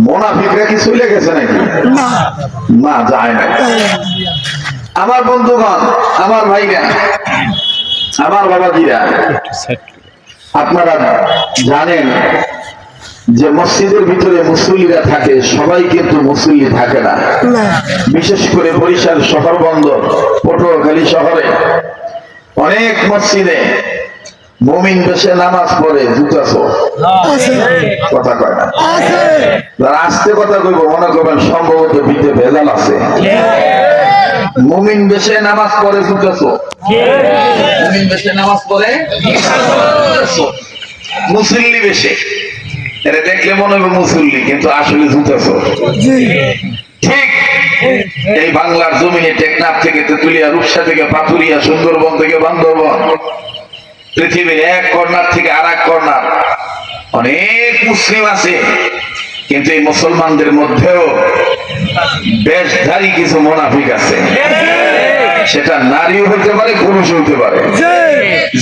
মোনাফিকরা কি চলে গেছে নাকি? না। যায় না আমার বন্ধুগণ আমার ভাইরা আমার বাবাজিরা আপনারা জানেন যে মসজিদের ভিতরে মুসল্লিরা থাকে সবাই কিন্তু মুসল্লি থাকে না। না। বিশেষ করে বরিশাল শহর বন্দর পটুয়াখালী শহরে অনেক মসজিদে মুমিন বেশে নামাজ পড়ে আছে। কথা কয় না। যারা আস্তে কথা কইব মনে করবেন সম্ভবত বিদ্যে ভেজাল আছে। মুমিন বেশে নামাজ পড়ে মুমিন বেশে নামাজ পড়ে মুসল্লি বেশে। এটা দেখলে মনে হবে মুসল্লি কিন্তু আসলে ঠিক। এই বাংলার জমিনে টেকনাফ থেকে তেতুলিয়া রূপসা থেকে পাথুরিয়া সুন্দরবন থেকে বান্দরবন। পৃথিবীর এক কর্নার থেকে আর এক কর্নার। অনেক মুসলিম আছে কিন্তু এই মুসলমানদের মধ্যেও বেশধারী কিছু মোনাফিক আছে। সেটা নারীও হতে পারে পুরুষ হতে পারে।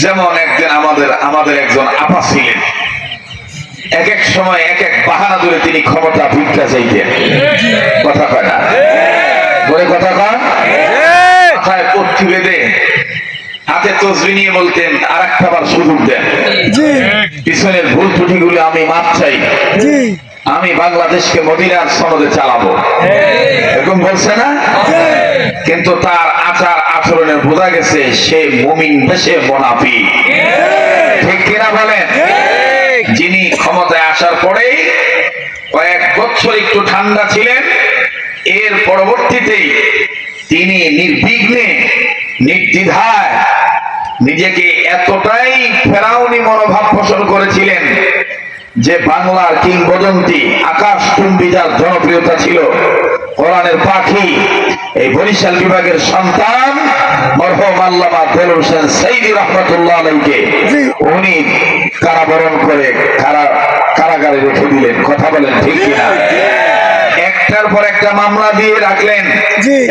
যেমন একদিন আমাদের আমাদের একজন আপা ছিলেন। এক এক সময় এক এক বাহানা ধরে তিনি ক্ষমতা ভিক্ষা চাইতেন। কথা কয় না? বলে কথা কয়? মাথায় পট্টি বেঁধে হাতে তসবি নিয়ে বলতেন আর একটা বার সুযোগ দেন পিছনের ভুল ত্রুটিগুলো আমি মাপ চাই। আমি বাংলাদেশকে মদিনার সনদে চালাবো। এরকম বলছে না? কিন্তু তার আচার আচরণে বোঝা গেছে সে মুমিন দেশে মোনাফি ঠিক কিনা বলেন? যিনি ক্ষমতায় আসার পরে কয়েক বছর একটু ঠান্ডা ছিলেন এর পরবর্তীতেই তিনি নির্বিঘ্নে নির্দ্বিধায় নিজেকে এতটাই ফেরাউনি মনোভাব পোষণ করেছিলেন যে বাংলার কিংবদন্তি আকাশ টুম্বি যার জনপ্রিয়তা ছিল। কোরআনের পাখি এই বরিশাল বিভাগের সন্তান মরহম আল্লামা দেলুর হোসেন সৈদি রহমতুল্লাহ আলাইকে জি। উনি কারাবরণ করে কারা কারাগারে রেখে দিলেন। কথা বলেন ঠিক কিনা? একটার পর একটা মামলা দিয়ে রাখলেন।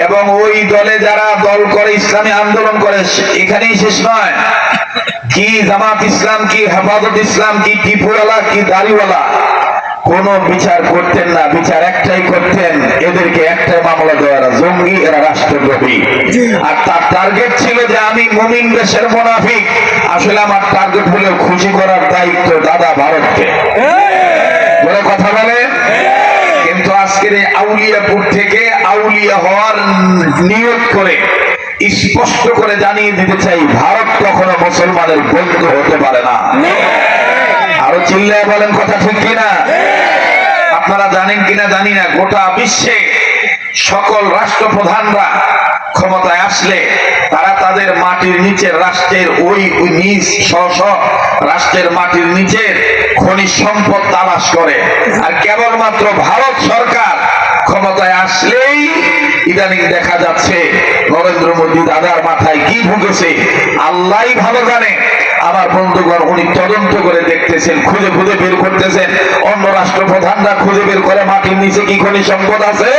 এবং ওই দলে যারা দল করে ইসলামী আন্দোলন করে এখানেই শেষ নয়। কি জামাত ইসলাম কি হেফাজত ইসলাম কি টিপুওয়ালা কি দাড়িওয়ালা কোন বিচার করতেন না। বিচার একটাই করতেন এদেরকে একটাই মামলা দেওয়ারা। জঙ্গি এরা রাষ্ট্রদ্রোহী। আর তার টার্গেট ছিল যে আমি মুমিন দেশের মোনাফিক। আসলে আমার টার্গেট হলো খুশি করার দায়িত্ব দাদা ভারতকে। বলে কথা বলে? আজকের আউলিয়াপুর থেকে আউলিয়া হওয়ার নিয়োগ করে, স্পষ্ট করে জানিয়ে দিতে চাই, ভারত কখনো মুসলমানের বন্ধু হতে পারে না। আরও চিল্লায় বলেন কথা ঠিক কিনা? আপনারা জানেন কিনা জানি না, গোটা বিশ্বে সকল রাষ্ট্রপ্রধানরা ক্ষমতায় আসলে তারা তাদের মাটির নিচের রাষ্ট্রের ওই নিজ রাষ্ট্রের মাটির নিচের খনিজ সম্পদ তালাশ করে। আর কেবলমাত্র ভারত সরকার ক্ষমতায় আসলেই ইদানিং দেখা যাচ্ছে, নরেন্দ্র মোদী দাদার মাথায় কি ঢুকেছে আল্লাহ ভালো জানে। আমার বন্ধুগণ উনি তদন্ত করে দেখতেছেন, খুঁজে খুঁজে বের করতেছেন। অন্য রাষ্ট্রপ্রধানরা খুঁজে বের করে, মাটির নিচে কি খনি সম্পদ আছে?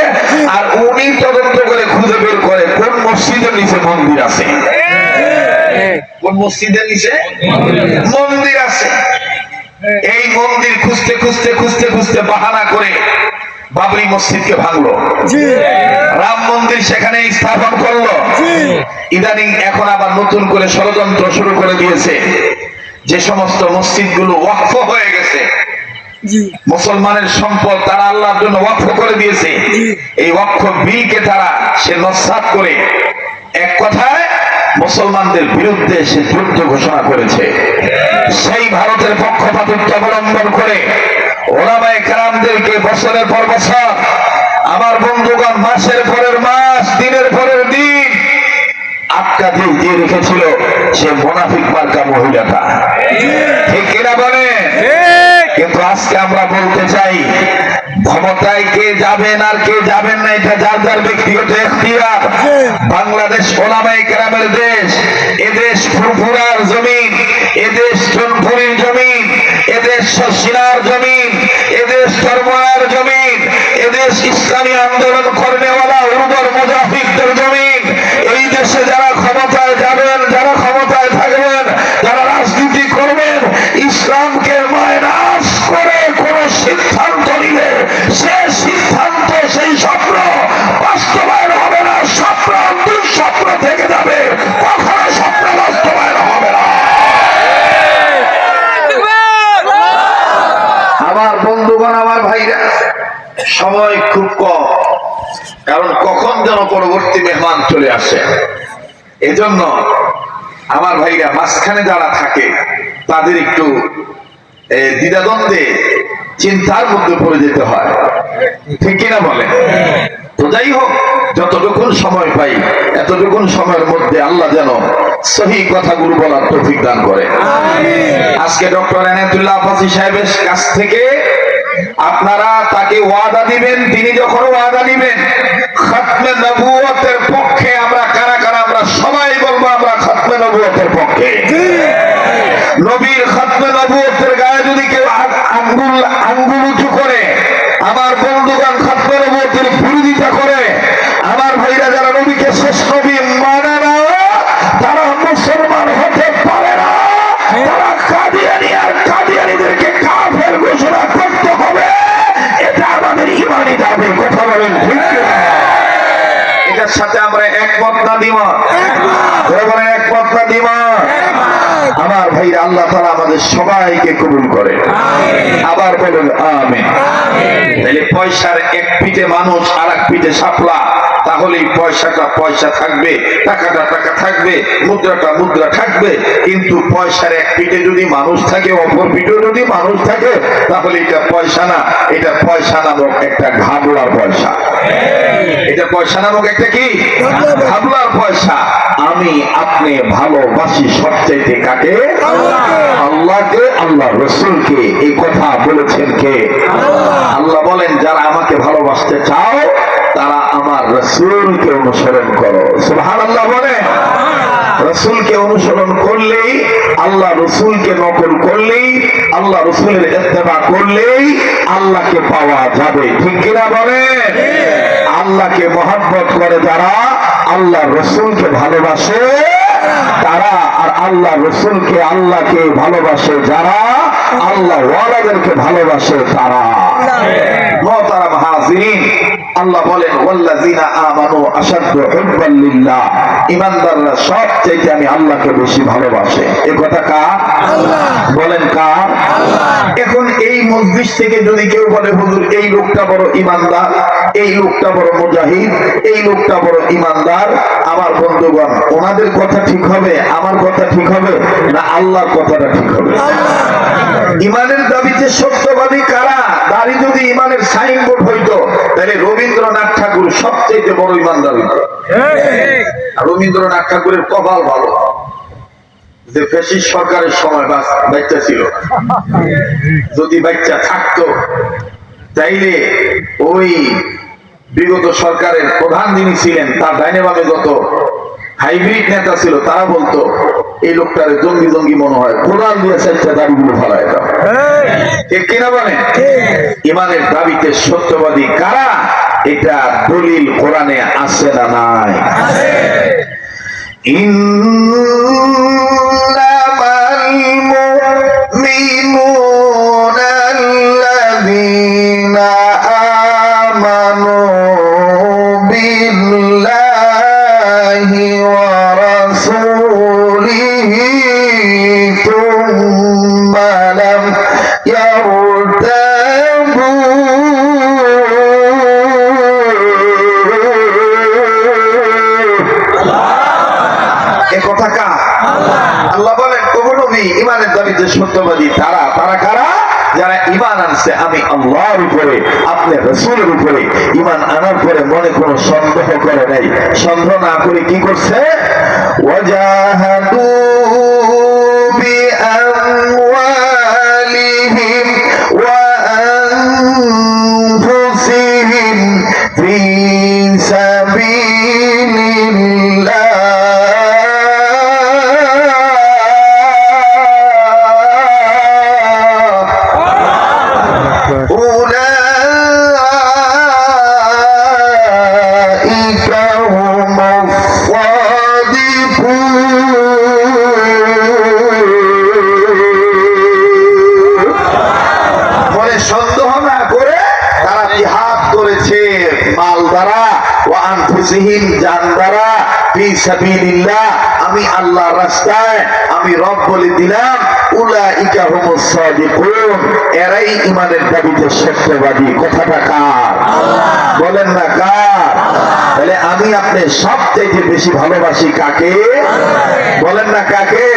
আর উনি তদন্ত করে খুঁজে বের করে কোন মসজিদের নিচে মন্দির আছে? কোন মসজিদের নিচে? মন্দির আছে। এই মন্দির খুঁজতে খুঁজতে খুঁজতে খুঁজতে বাহানা করে বাবরি মসজিদকে ভাঙলো। রাম মন্দির সেখানে স্থাপন করল। ইদানিং এখন আবার নতুন করে ষড়যন্ত্র শুরু করে দিয়েছে। যে সমস্ত মসজিদগুলো ওয়াকফ হয়ে গেছে। মুসলমানের সম্পদ তারা আল্লাহর জন্য ওয়াকফ করে দিয়েছে। এই ওয়াকফ বিলকে তারা সে নস্বাত করে এক কথায় মুসলমানদের বিরুদ্ধে সে যুদ্ধ ঘোষণা করেছে। সেই ভারতের পক্ষপাতিত্ব অবলম্বন করে ওলামায়ে কেরামদেরকে বছরের পর বছর আমার বন্ধুগণ মাসের পরের মাস দিনের পরের দিন আটকা দিয়ে দিয়ে রেখেছিল সে মোনাফিক মার্কা মহিলাটা। ঠিক কিনা বলে? কিন্তু আজকে আমরা বলতে চাই ক্ষমতায় কে যাবেন আর কে যাবেন না এটা যার যার ব্যক্তিগত এখতিয়ার। বাংলাদেশ ওলামাই গ্রামের দেশ এদেশ ফুরফুরার জমিন এদেশ চনপুরির জমিন এদেশ শশিনার জমিন বাংলাদেশ ইসলামী আন্দোলন করবে উর্বর মুজাফিকদের জমিন। এই দেশে যারা ক্ষমতায় যাবেন, যারা ক্ষমতায় থাকবেন, যারা রাজনীতি করবেন, ইসলামকে মায়াস করে কোন সিদ্ধান্ত নিলে সে সিদ্ধান্ত, সেই স্বপ্ন বাস্তবায়ন হবে না। স্বপ্ন দুঃস্বপ্ন থেকে যাবে। কখনো স্বপ্ন বাস্তবায়ন হবে না। আমার বন্ধুগণ, আমার ভাইরা সময় খুব কম। কারণ কখন যেন পরবর্তী মেহমান চলে আসে। এজন্য আমার ভাইরা মাঝখানে যারা থাকে তাদের একটু দ্বিধাদ্বন্দ্বে চিন্তার মধ্যে পড়ে যেতে হয়। ঠিক কিনা বলে তো যাই হোক যতটুকুন সময় পাই এতটুকুন সময়ের মধ্যে আল্লাহ যেন সহি কথাগুলো বলার তৌফিক দান করে। আজকে ডক্টর এনায়তুল্লাহ আব্বাসী সাহেবের কাছ থেকে আপনারা তাকে ওয়াদা দিবেন তিনি যখন ওয়াদা দিবেন খাতমে নবুয়তের পক্ষে আমরা কারা কারা আমরা সবাই বলব আমরা খাতমে নবুয়তের পক্ষে। নবীর খাতমে নবুয়তের গায়ে যদি কেউ আঙ্গুল আঙ্গুল আমাদের সবাইকে কবুল করে। আবার বলুন আমিন। তাহলে পয়সার এক পিঠে মানুষ আর এক পিঠে সাপলা তাহলেই পয়সাটা পয়সা থাকবে টাকাটা টাকা থাকবে মুদ্রাটা মুদ্রা থাকবে কিন্তু পয়সার এক পিঠে যদি মানুষ থাকে অপর পিঠে যদি মানুষ থাকে তাহলে এটা পয়সা না এটা পয়সা নামক একটা ঘাবলার পয়সা। এটা পয়সা নামক একটা কি? ঘাবলার পয়সা। আমি আপনি ভালোবাসি সবচাইতে কাকে? আল্লাহকে, আল্লাহ রসুলকে। এই কথা বলেছেন কে? আল্লাহ বলেন, যারা আমাকে ভালোবাসতে চাও, তারা আমার রসুলকে অনুসরণ করো। সুবহান আল্লাহ বলে রসুলকে অনুসরণ করলেই, আল্লাহ রসুলকে নকল করলেই, আল্লাহ রসুলের ইত্তেবা করলেই আল্লাহকে পাওয়া যাবে। ঠিক কিনা বলে আল্লাহকে মহাব্বত করে যারা আল্লাহ রসুলকে ভালোবাসে তারা আর আল্লাহ রসুলকে আল্লাহকে ভালোবাসে যারা আল্লাহ ওয়ালাদেরকে ভালোবাসে তারা। আল্লাহ বলেন ওয়াল্লাযিনা আমানু আশাদ্দু হুব্বান লিল্লাহ। ঈমানদাররা সব চাইতে আমি আল্লাহকে বেশি ভালোবাসে। এই কথা কার? বলেন কার? এখন এই মজলিস থেকে যদি কেউ বলে হুজুর এই লোকটা বড় ঈমানদার এই লোকটা বড় মুজাহিদ এই লোকটা বড় ঈমানদার আমার বন্ধুগণ ওনাদের কথা ঠিক হবে আমার কথা ঠিক হবে না আল্লাহর কথাটা ঠিক হবে? ইমানের দাবিতে সত্যবাদী কারা? দাড়ি যদি ইমানের সাইনবোর্ড হইতো, তাহলে রবীন্দ্রনাথ ঠাকুর সবচেয়ে বড় ইমানদার হইত। রবীন্দ্রনাথ ঠাকুরের কপাল ভালো। সরকারের সময় বাচ্চা ছিল। যদি বাচ্চা থাকতো, তাইলে ওই বিগত সরকারের প্রধান যিনি ছিলেন, তার ডাইনে যত হাইব্রিড নেতা ছিল, তারা বলতো এই লোকটার জঙ্গি জঙ্গি মনে হয়। কোরআন দিয়ে চারটা দাবিগুলো ফেলায় দাও। ঠিক কিনা বলেন? ইমানের দাবিতে সত্যবাদী কারা? এটা দলিল কোরআনে আছে না নাই? ইন্নামাল মুমিনুনা কথা কার? আল্লাহ বলেন ওগো নবী ইমানের দাবিতে সত্যবাদী তারা। তারা কারা? যারা ইমান আনছে, আমি আল্লাহর উপরে, আপনার রসুলের উপরে। ইমান আনার পরে মনে কোনো সন্দেহ করে নাই। সন্দেহ না করে কি করছে? ওয়াজাহাদু বিআমওয়ালিহিম সাবিলিল্লাহ আমি আল্লাহ রাস্তায় আমি রব বলে দিলাম উলা ইকা হুমুস সাদিকুন। এরাই ইমানের দাবিতে সত্যবাদী কথাটা কার? বলেন না কার? তাহলে আমি আপনি সবথেকে বেশি ভালোবাসি কাকে? বলেন না কাকে?